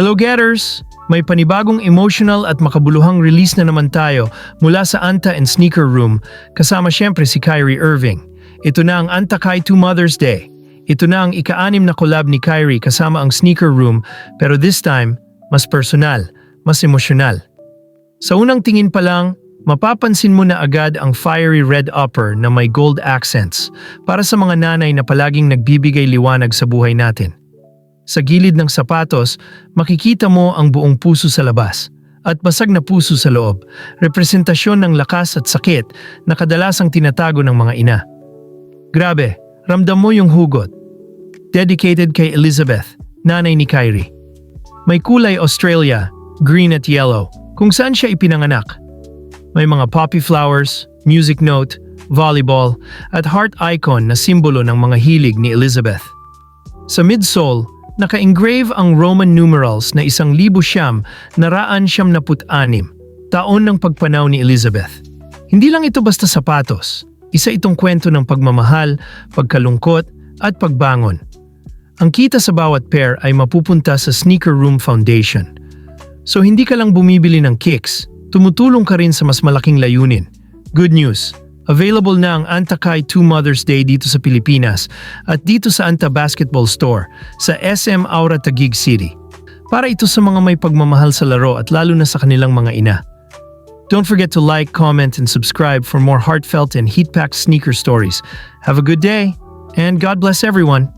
Hello Getters! May panibagong emotional at makabuluhang release na naman tayo mula sa Anta and Sneaker Room kasama syempre si Kyrie Irving. Ito na ang Anta Kai 2 Mother's Day. Ito na ang ika-anim na collab ni Kyrie kasama ang Sneaker Room pero this time, mas personal, mas emosyonal. Sa unang tingin pa lang, mapapansin mo na agad ang fiery red upper na may gold accents para sa mga nanay na palaging nagbibigay liwanag sa buhay natin. Sa gilid ng sapatos, makikita mo ang buong puso sa labas at basag na puso sa loob, representasyon ng lakas at sakit na kadalasang tinatago ng mga ina. Grabe, ramdam mo yung hugot. Dedicated kay Elizabeth, nanay ni Kyrie. May kulay Australia, green at yellow, kung saan siya ipinanganak. May mga poppy flowers, music note, volleyball, at heart icon na simbolo ng mga hilig ni Elizabeth. Sa midsole, naka-engrave ang Roman numerals na isang libo siyam na raan siyam na put-anim, taon ng pagpanaw ni Elizabeth. Hindi lang ito basta sapatos, isa itong kwento ng pagmamahal, pagkalungkot, at pagbangon. Ang kita sa bawat pair ay mapupunta sa Sneaker Room Foundation. So hindi ka lang bumibili ng kicks, tumutulong ka rin sa mas malaking layunin. Good news! Available na ang Antakay 2 Mother's Day dito sa Pilipinas at dito sa Anta Basketball Store sa SM Aura Taguig City. Para ito sa mga may pagmamahal sa laro at lalo na sa kanilang mga ina. Don't forget to like, comment, and subscribe for more heartfelt and heat-packed sneaker stories. Have a good day, and God bless everyone!